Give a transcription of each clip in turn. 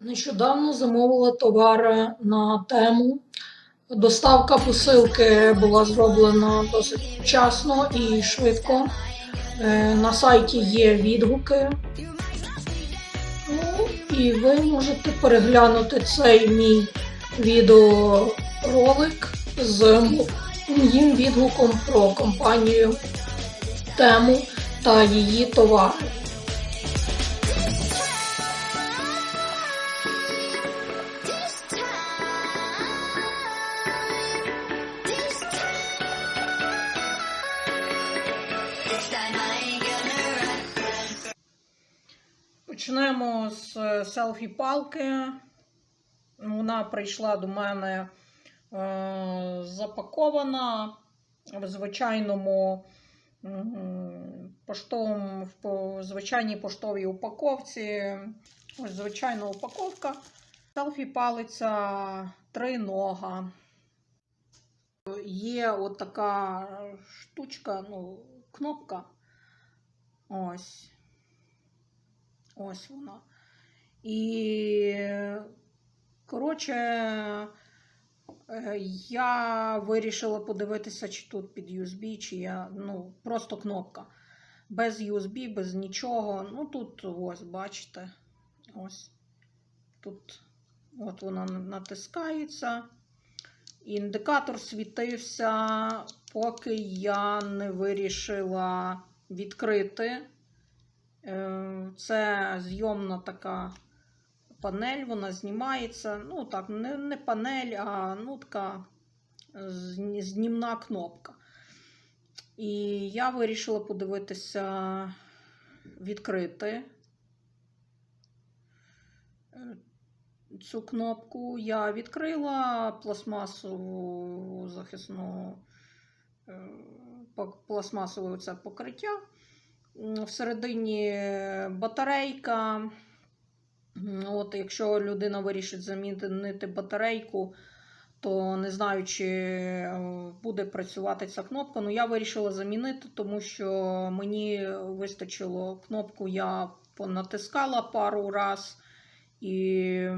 Нещодавно замовила товари на тему. Доставка посилки була зроблена досить вчасно і швидко. Е, На сайті є відгуки. Ну, і ви можете переглянути цей мій відеоролик з моїм відгуком про компанію тему та її товари. З е, селфі-палки. Вона прийшла до мене е, запакована в звичайному поштовому, в звичайній поштовій упаковці. Ось звичайна упаковка. Селфі-палиця тринога. Є от така штучка, ну, кнопка. Ось. Ось вона. І, коротше, е, я вирішила подивитися, чи тут під USB, чи я, ну, просто кнопка. Без USB, без нічого. Ну, тут ось, бачите, ось. Тут от вона натискається. Індикатор світився, поки я не вирішила відкрити. Е, Це зйомна така панель, вона знімається. Ну, так, не, не панель, а ну, така знімна кнопка. І я вирішила подивитися, відкрити е, цю кнопку. Я відкрила пластмасову захисну е, пластмасове це покриття. Всередині батарейка. От, якщо людина вирішить замінити батарейку, то не знаю, чи е, буде працювати ця кнопка. Ну, я вирішила замінити, тому що мені вистачило кнопку, я понатискала пару раз. І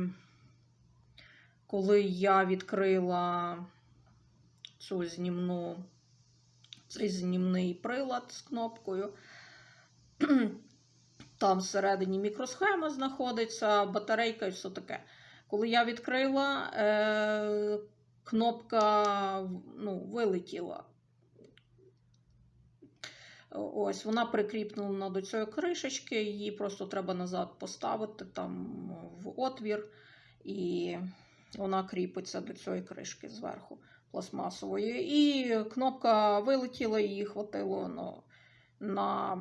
коли я відкрила цю знімну, цей знімний прилад з кнопкою, там всередині мікросхема знаходиться, батарейка і все таке. Коли я відкрила, е, кнопка ну, вилетіла. Ось вона прикріплена до цієї кришечки, її просто треба назад поставити там в отвір, і вона кріпиться до цієї кришки зверху пластмасової. І кнопка вилетіла, її хватило ну, на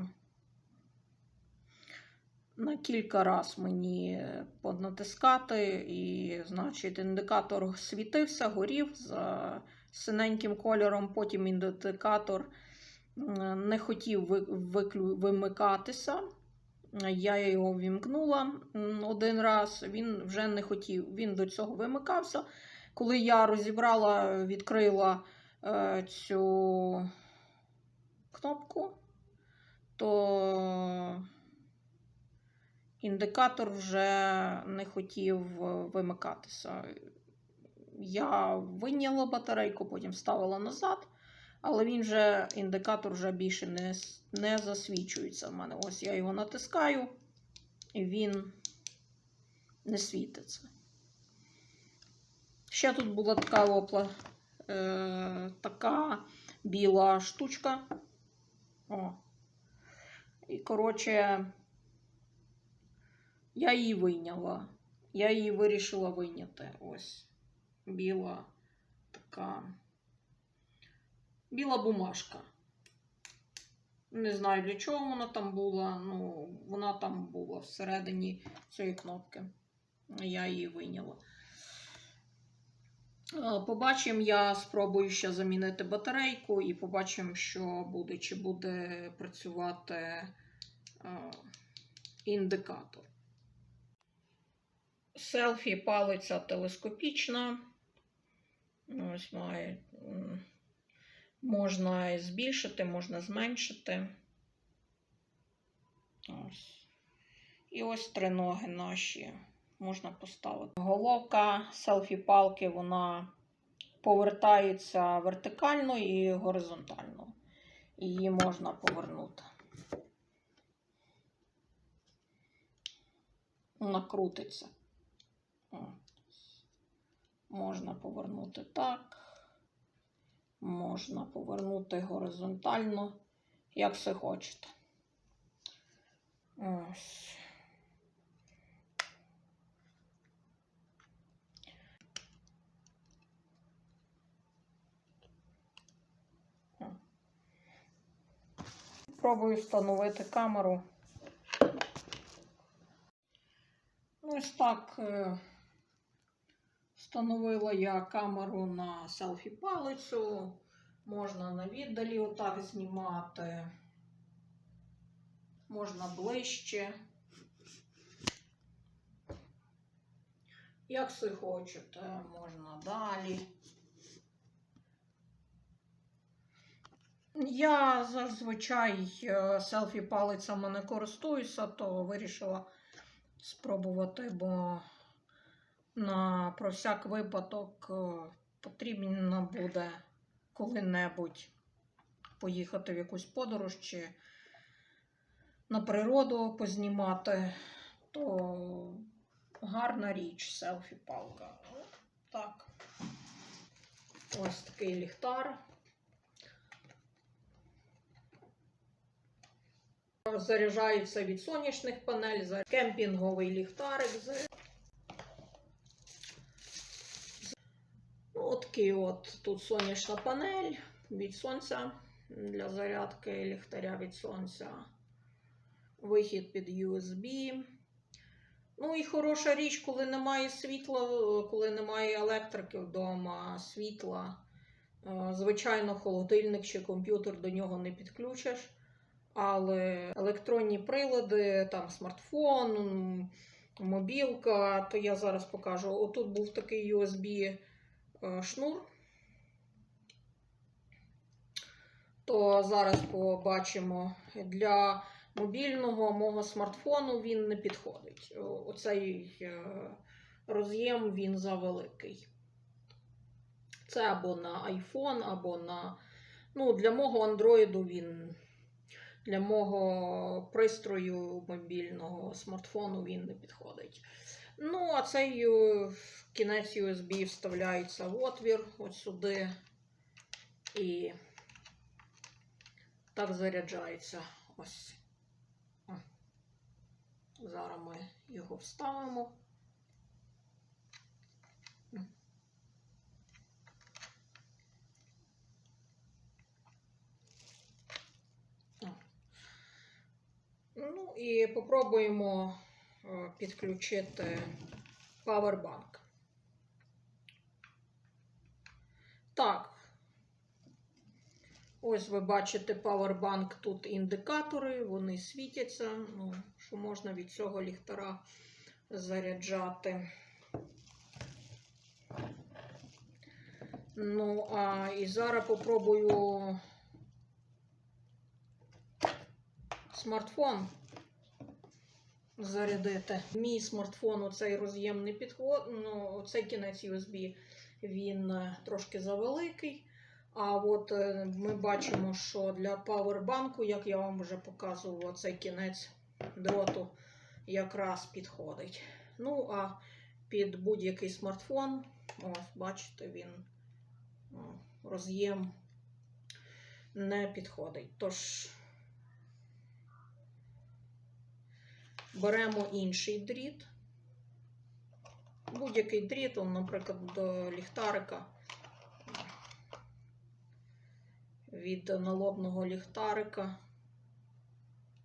на кілька раз мені понатискати, і, значить, індикатор світився, горів за синеньким кольором. Потім індикатор не хотів вимикатися. Я його вімкнула один раз, він вже не хотів, він до цього вимикався. Коли я розібрала, відкрила е, цю кнопку, то індикатор вже не хотів е, вимикатися. Я вийняла батарейку, потім ставила назад, але він вже, індикатор вже більше не, не засвічується в мене. Ось я його натискаю, і він не світиться. Ще тут була така опла, е, така біла штучка. О. І, коротше, я її вийняла. Я її вирішила вийняти. Ось. Біла така. Біла бумажка. Не знаю, для чого вона там була. Ну, вона там була всередині цієї кнопки. Я її вийняла. Е, Побачимо, я спробую ще замінити батарейку і побачимо, що буде, чи буде працювати е, індикатор. Селфі палиця телескопічна. Ось має. Можна збільшити, можна зменшити. Ось. І ось три ноги наші можна поставити. Головка селфі-палки вона повертається вертикально і горизонтально. Її можна повернути. Вона крутиться. О. Можна повернути так. Можна повернути горизонтально, як все хочете. Ось. Пробую встановити камеру. Ну, Ось так е, встановила я камеру на селфі палицю. Можна на віддалі отак знімати. Можна ближче. Як ви хочете, можна далі. Я зазвичай е, селфі палицями не користуюся, то вирішила спробувати, бо на про всяк випадок е, потрібно буде коли-небудь поїхати в якусь подорож чи на природу познімати, то гарна річ селфі-палка. Так. Ось такий ліхтар. Заряджається від сонячних панель, кемпінговий ліхтарик. з- Ну, от такий от тут сонячна панель від сонця для зарядки ліхтаря від сонця. Вихід під USB. Ну і хороша річ, коли немає світла, коли немає електрики вдома, світла. Е, Звичайно, холодильник чи комп'ютер до нього не підключиш. Але електронні прилади, там смартфон, мобілка, то я зараз покажу. Отут був такий USB шнур. То зараз побачимо для мобільного мого смартфону він не підходить. Оцей е, роз'єм він завеликий. Це або на iPhone, або на. Ну, для мого Android він. Для мого пристрою мобільного смартфону він не підходить. Ну, а цей е, кінець USB вставляється в отвір от сюди. І так заряджається. Ось. Зараз ми його вставимо. Ну і попробуємо підключити павербанк. Так. Ось ви бачите павербанк, тут індикатори, вони світяться, ну, що можна від цього ліхтара заряджати. Ну, а і зараз попробую смартфон зарядити. Мій смартфон, оцей роз'єм не підходить. Ну, оцей кінець USB він е, трошки завеликий. А от е, ми бачимо, що для павербанку, як я вам вже показував, цей кінець дроту якраз підходить. Ну, а під будь-який смартфон, ось, бачите, він роз'єм не підходить. Тож беремо інший дріт. Будь-який дріт, наприклад, до ліхтарика. Від налобного ліхтарика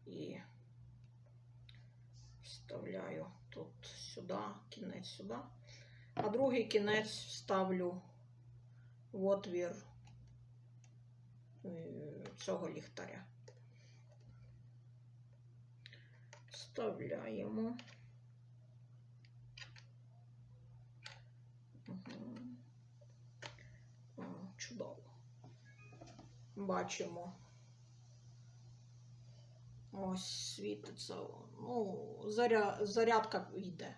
і вставляю тут сюди, кінець сюди, а другий кінець вставлю в отвір е, цього ліхтаря. Вставляємо. Чудово. Бачимо. Ось світиться. Ну, заря... зарядка йде.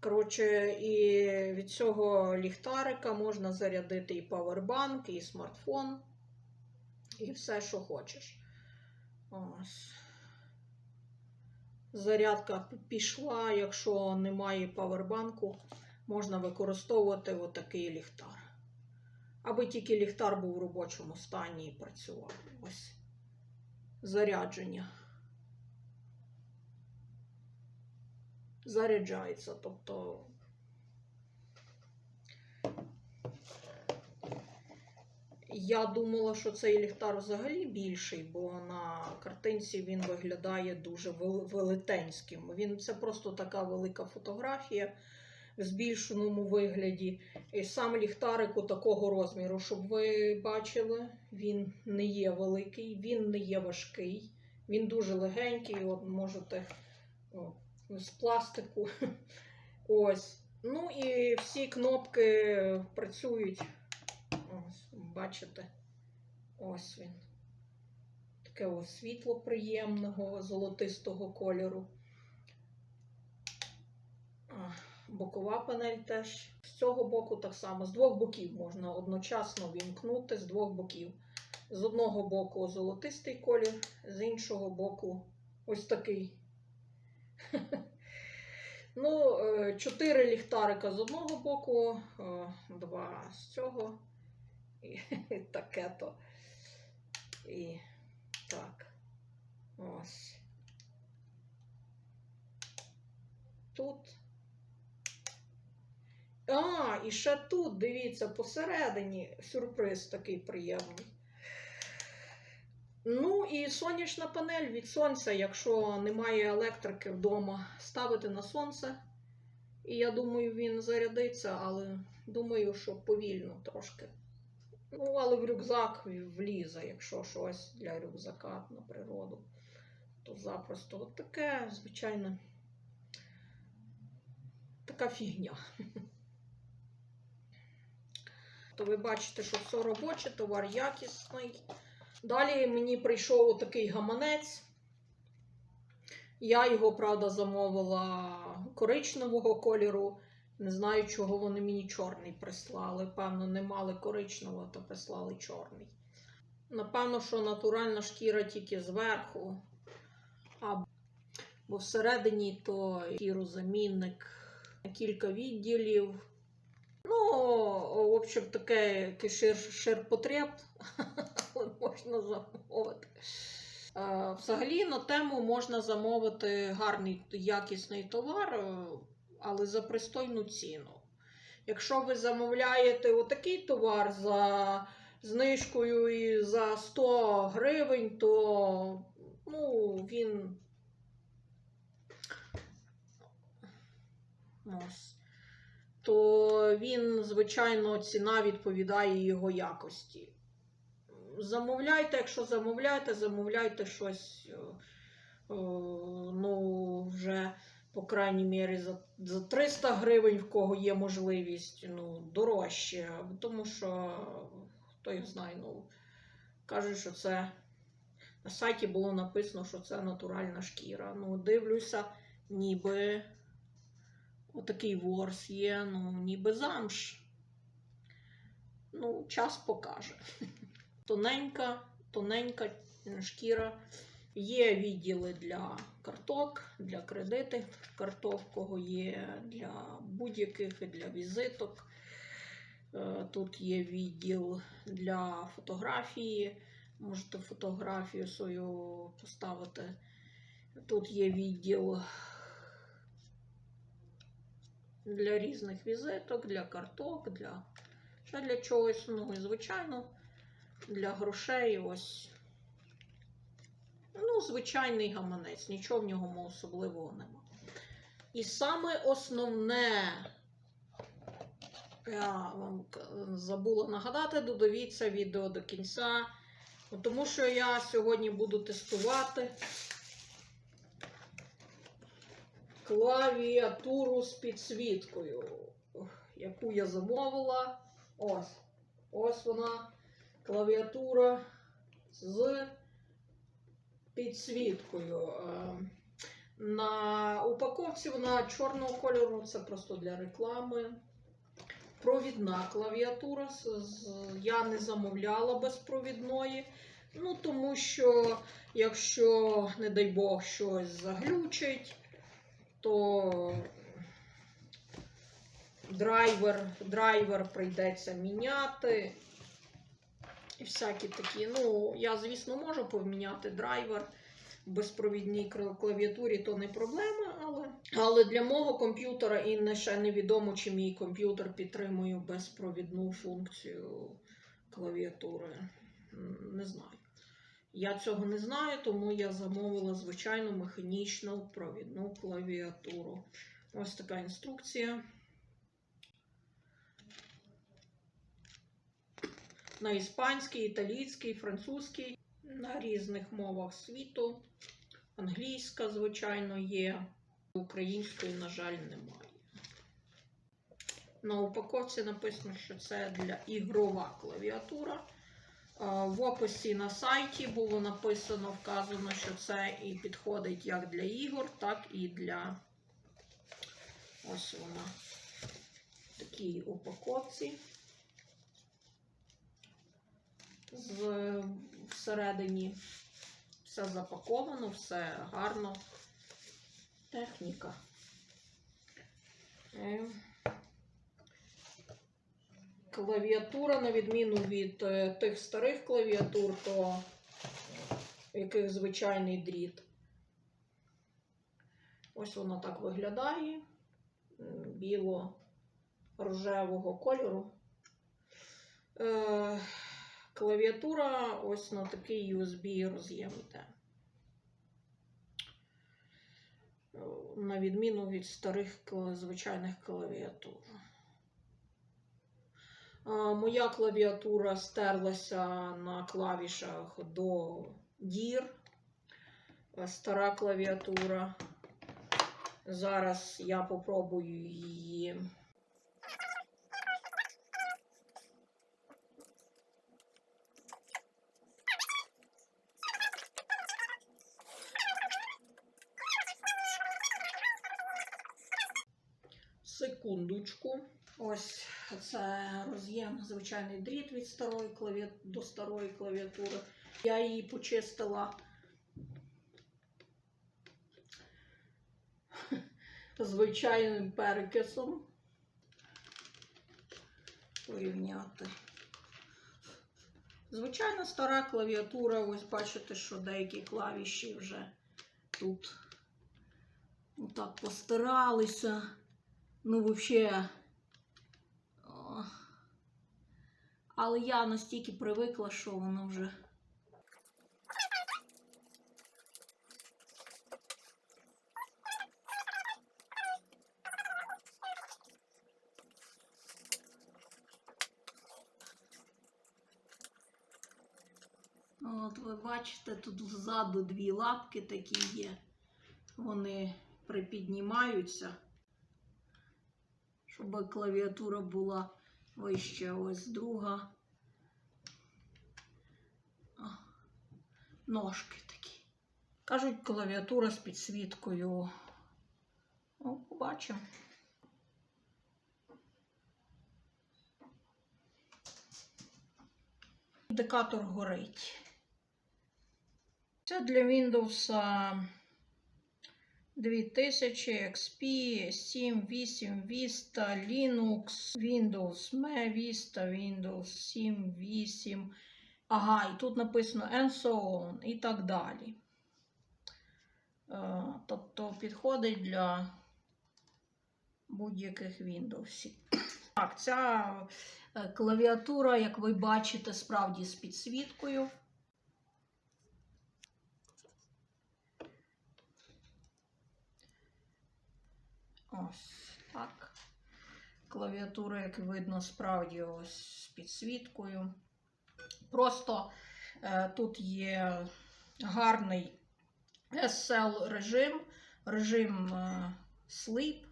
Коротше, і від цього ліхтарика можна зарядити і павербанк, і смартфон, і все, що хочеш. Ось. Зарядка пішла, якщо немає павербанку, можна використовувати отакий ліхтар. Аби тільки ліхтар був в робочому стані і працював. Ось зарядження. Заряджається, тобто. Я думала, що цей ліхтар взагалі більший, бо на картинці він виглядає дуже вел- велетенським. Він це просто така велика фотографія в збільшеному вигляді. І сам ліхтарик у такого розміру, щоб ви бачили, він не є великий, він не є важкий, він дуже легенький. От можете о, з пластику. Ось. Ну і всі кнопки працюють. Ось, бачите, ось він. Таке ось світло приємного, золотистого кольору. Бокова панель теж. З цього боку так само. З двох боків можна одночасно вімкнути з двох боків. З одного боку золотистий колір, з іншого боку ось такий. Ну, е, чотири ліхтарика з одного боку, е, два з цього. І таке то. І так. Ось. Тут. А, і ще тут, дивіться, посередині сюрприз такий приємний. Ну і сонячна панель від сонця, якщо немає електрики вдома, ставити на сонце. І я думаю, він зарядиться, але думаю, що повільно трошки. Ну, але в рюкзак влізе, якщо щось для рюкзака на природу, то запросто От таке, звичайно, така фігня. То ви бачите, що все робоче, товар якісний. Далі мені прийшов такий гаманець. Я його, правда, замовила коричневого кольору. Не знаю, чого вони мені чорний прислали. Певно, не мали коричневого, то прислали чорний. Напевно, що натуральна шкіра тільки зверху. А бо всередині то шкірозамінник, кілька відділів. Ну, в общем, таке який шир, ширпотреб, можна замовити. Е, Взагалі на тему можна замовити гарний якісний товар, але за пристойну ціну. Якщо ви замовляєте отакий товар за знижкою і за 100 гривень, то ну, він то він, звичайно, ціна відповідає його якості. Замовляйте, якщо замовляєте, замовляйте щось, е, е, ну, вже, по крайній мірі, за, за 300 гривень, в кого є можливість, ну, дорожче. Тому що, хто їх знає, ну, кажуть, що це на сайті було написано, що це натуральна шкіра. Ну, дивлюся, ніби отакий ворс є, ну, ніби замш. Ну, час покаже тоненька, тоненька шкіра. Є відділи для карток, для кредитних карток, кого є для будь-яких для візиток. Е, Тут є відділ для фотографії. Можете фотографію свою поставити. Тут є відділ для різних візиток, для карток, для для чогось. Ну і звичайно для грошей ось. Ну, звичайний гаманець, нічого в нього особливого нема. І саме основне, я вам забула нагадати, додивіться відео до кінця, тому що я сьогодні буду тестувати клавіатуру з підсвіткою, яку я замовила. Ось. Ось вона клавіатура з підсвіткою. Е, На упаковці вона чорного кольору, це просто для реклами. Провідна клавіатура. Я не замовляла безпровідної. Ну, тому що, якщо, не дай Бог, щось заглючить, то драйвер, драйвер прийдеться міняти. І всякі такі. Ну, я, звісно, можу поміняти драйвер в безпровідній клавіатурі, то не проблема, але, але для мого комп'ютера і ще невідомо, чи мій комп'ютер підтримує безпровідну функцію клавіатури. Не знаю. Я цього не знаю, тому я замовила звичайну механічну провідну клавіатуру. Ось така інструкція. На іспанській, італійській, французькій, на різних мовах світу. Англійська, звичайно, є. Української, на жаль, немає. На упаковці написано, що це для ігрова клавіатура. В описі на сайті було написано, вказано, що це і підходить як для ігор, так і для ось вона такій упаковці. З всередині все запаковано, все гарно. Техніка. Е, Клавіатура, на відміну від е, тих старих клавіатур, то яких звичайний дріт. Ось вона так виглядає. Біло-рожевого кольору. Клавіатура ось на такий USB роз'єм йде. Е, На відміну від старих звичайних клавіатур. Моя клавіатура стерлася на клавішах до дір. Стара клавіатура. Зараз я попробую її. Секундочку. Ось це роз'єм, звичайний дріт від старої клаві... до старої клавіатури. Я її почистила звичайним перекисом. Порівняти. Звичайно, стара клавіатура. Ось бачите, що деякі клавіші вже тут отак постиралися. Ну, взагалі. Але я настільки привикла, що воно вже. От ви бачите, тут ззаду дві лапки такі є. Вони припіднімаються щоб клавіатура була вища. Ось друга. Ножки такі. Кажуть, клавіатура з підсвіткою. О, побачимо. Індикатор горить. Це для Windows 2000 XP, 7, 8, Vista, Linux, Windows, ME, Vista, Windows 7, 8. Ага, і тут написано and so on і так далі. Е, Тобто підходить для будь-яких Windows. Так, ця е, клавіатура, як ви бачите, справді з підсвіткою. Ось так. Клавіатура, як видно, справді ось з підсвіткою. Просто е, тут є гарний SL режим, режим е, Sleep.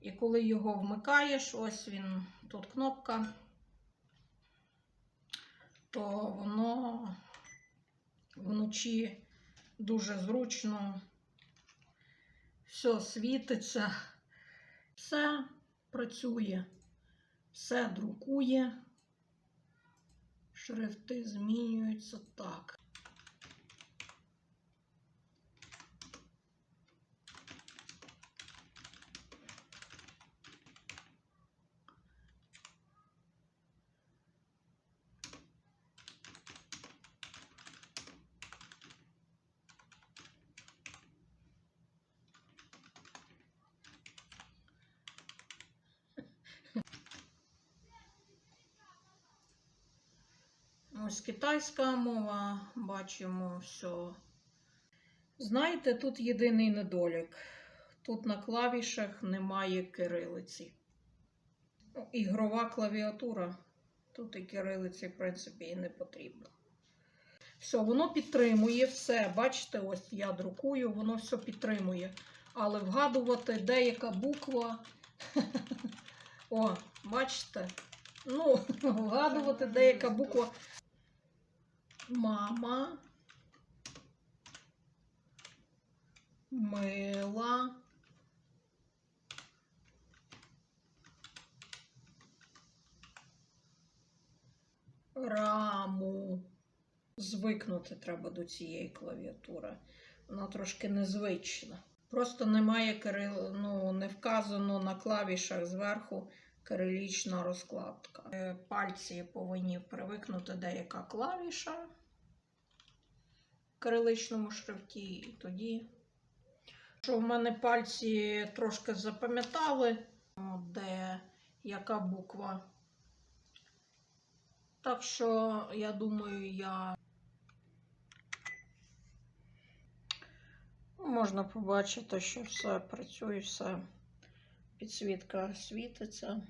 І коли його вмикаєш, ось він, тут кнопка, то воно вночі дуже зручно Все світиться, все працює, все друкує. Шрифти змінюються так. Ось китайська мова, бачимо все. Знаєте, тут єдиний недолік. Тут на клавішах немає кирилиці. Ну, Ігрова клавіатура. Тут і кирилиці, в принципі, і не потрібно. Все, воно підтримує все. Бачите, ось я друкую, воно все підтримує. Але вгадувати деяка буква. О, бачите? Ну, вгадувати деяка буква. Мама. Мила. Раму. Звикнути треба до цієї клавіатури. Вона трошки незвична. Просто немає кирил... ну, не вказано на клавішах зверху кирилічна розкладка. Е, Пальці повинні привикнути деяка клавіша кириличному шрифті, і тоді. Що в мене пальці трошки запам'ятали, де яка буква. Так що, я думаю, я можна побачити, що все працює, все підсвітка світиться.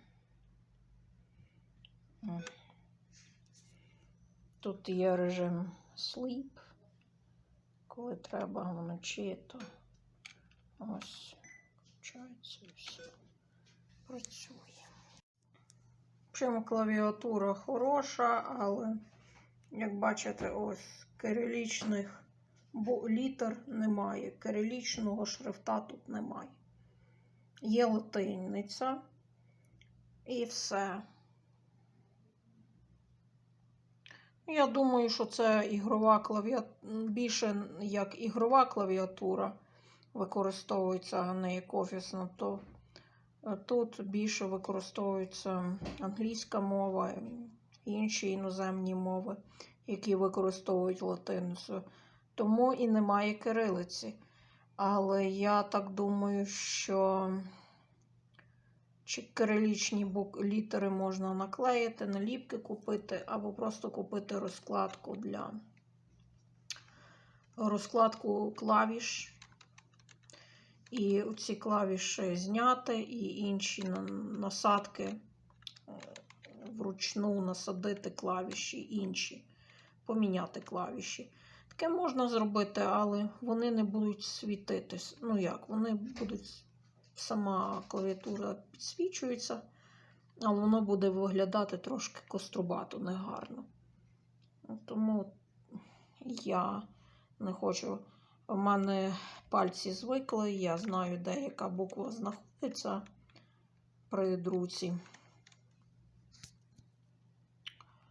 Тут є режим sleep, коли треба вночі, то ось включається і все працює. Чим клавіатура хороша, але, як бачите, ось кирилічних літер немає. Кирилічного шрифта тут немає. Є латиниця і все. Я думаю, що це ігрова клавіатура, більше як ігрова клавіатура використовується, а не як офісна, то е, тут більше використовується англійська мова, інші іноземні мови, які використовують латиницю. Тому і немає кирилиці. Але я так думаю, що чи кирилічні літери можна наклеїти, наліпки купити, або просто купити розкладку для розкладку клавіш. І ці клавіші зняти, і інші насадки е, вручну насадити клавіші інші, поміняти клавіші. Таке можна зробити, але вони не будуть світитись. Ну як, вони будуть, сама клавіатура підсвічується, але воно буде виглядати трошки кострубато, негарно. Тому я не хочу. У мене пальці звикли, я знаю, де яка буква знаходиться при друці.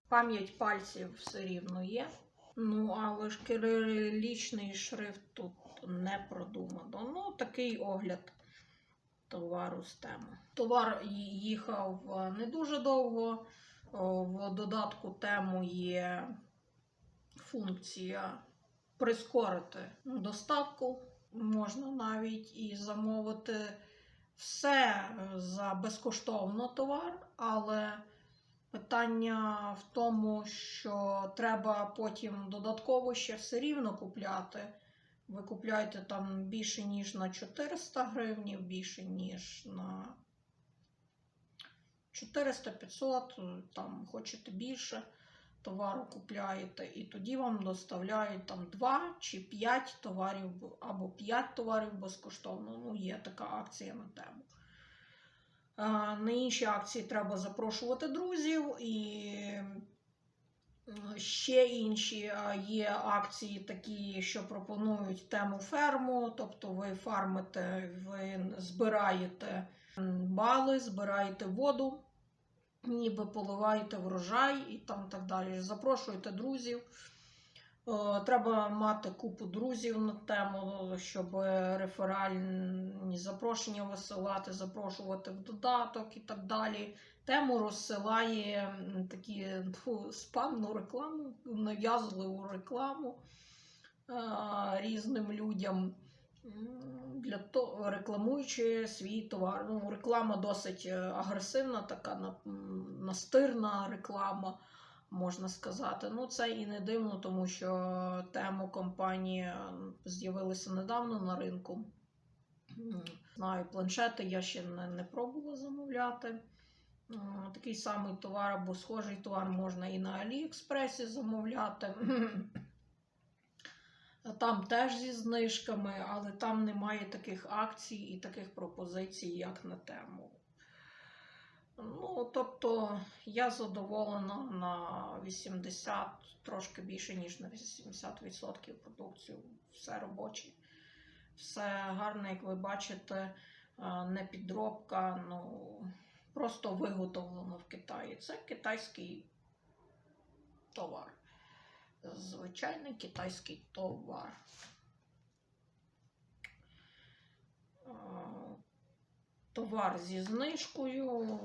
Пам'ять пальців все рівно є. Ну, але ж кирилічний шрифт тут не продумано. Ну, такий огляд товару з теми. Товар їхав е, не дуже довго. В додатку тему є функція прискорити доставку. Можна навіть і замовити все за безкоштовно товар, але питання в тому, що треба потім додатково ще все рівно купляти. Ви купляєте там більше, ніж на 400 гривнів, більше, ніж на 400-500, там хочете більше товару купляєте, і тоді вам доставляють там 2 чи 5 товарів або 5 товарів безкоштовно. Ну, є така акція на тему. На інші акції треба запрошувати друзів і Е, Ще інші є акції такі, що пропонують тему ферму, тобто ви фармите, ви збираєте бали, збираєте воду, ніби поливаєте врожай і там так далі. Запрошуєте друзів. Е, Треба мати купу друзів на тему, щоб реферальні запрошення висилати, запрошувати в додаток і так далі. Тему розсилає такі тьфу, спамну рекламу, нав'язливу рекламу е, різним людям, для того, рекламуючи свій товар. Ну, реклама досить е, агресивна, така настирна реклама можна сказати. Ну, це і не дивно, тому що тему компанії з'явилися недавно на ринку. Знаю, планшети я ще не, не пробувала замовляти. Такий самий товар або схожий товар можна і на Аліекспресі замовляти. Там теж зі знижками, але там немає таких акцій і таких пропозицій, як на тему. Ну, тобто я задоволена на 80, трошки більше, ніж на 80% продукцію. Все робоче, все гарне, як ви бачите, не підробка, ну просто виготовлено в Китаї. Це китайський товар. Звичайний китайський товар. Товар зі знижкою.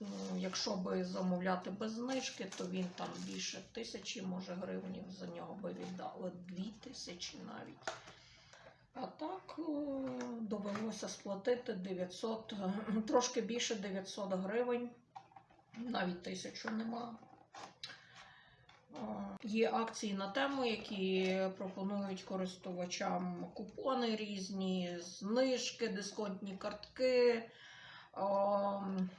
Ну, Якщо би замовляти без знижки, то він там більше тисячі, може, гривнів за нього би віддали дві тисячі навіть. А так е, довелося сплатити 900, е, трошки більше 900 гривень, навіть тисячу нема. Е, Є акції на тему, які пропонують користувачам купони різні, знижки, дисконтні картки, ем,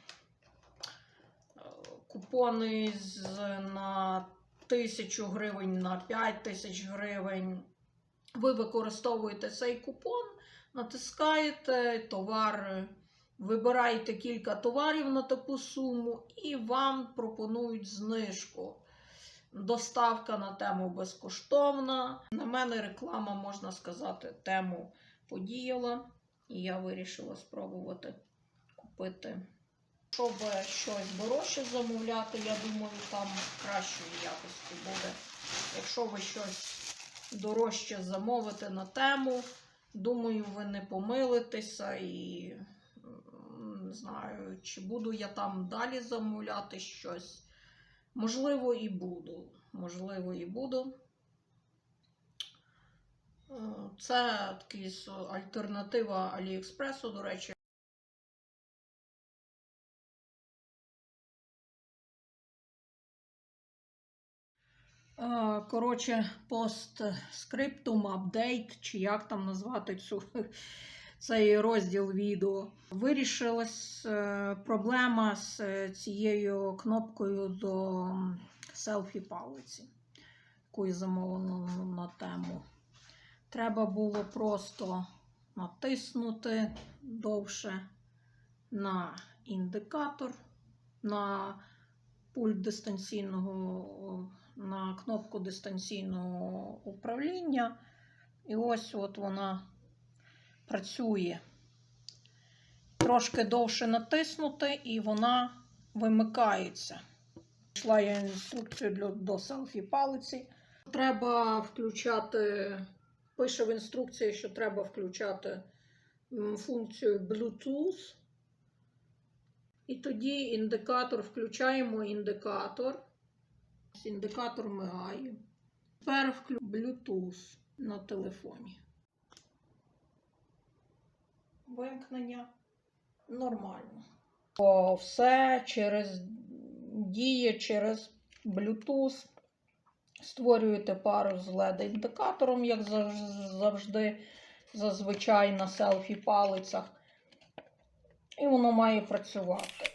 купони з, на 1000 гривень на 5 тисяч гривень. Ви використовуєте цей купон, натискаєте товар, вибираєте кілька товарів на таку суму, і вам пропонують знижку. Доставка на тему безкоштовна. На мене реклама, можна сказати, тему подіяла. І я вирішила спробувати купити. Щоб щось дорожче замовляти, я думаю, там кращої якості буде. Якщо ви щось дорожче замовите на тему, думаю, ви не помилитеся і не знаю, чи буду я там далі замовляти щось. Можливо, і буду. Можливо, і буду. Е, Це такий альтернатива Аліекспресу, до речі. Е, Коротше, постскриптум, апдейт, чи як там назвати цю, цей розділ відео. Вирішилась е, проблема з е, цією кнопкою до селфі палиці, яку замовлено на тему. Треба було просто натиснути довше на індикатор, на пульт дистанційного, на кнопку дистанційного управління. І ось от вона працює. Трошки довше натиснути, і вона вимикається. Йшла я інструкцію для, до селфі палиці. Треба включати, пише в інструкції, що треба включати функцію Bluetooth. І тоді індикатор, включаємо індикатор. Індикатор мигає. Тепер вклю Bluetooth на телефоні. Вимкнення нормально. Все через діє через Bluetooth. Створюєте пару з LED-індикатором, як завжди, зазвичай на селфі палицях. І воно має працювати.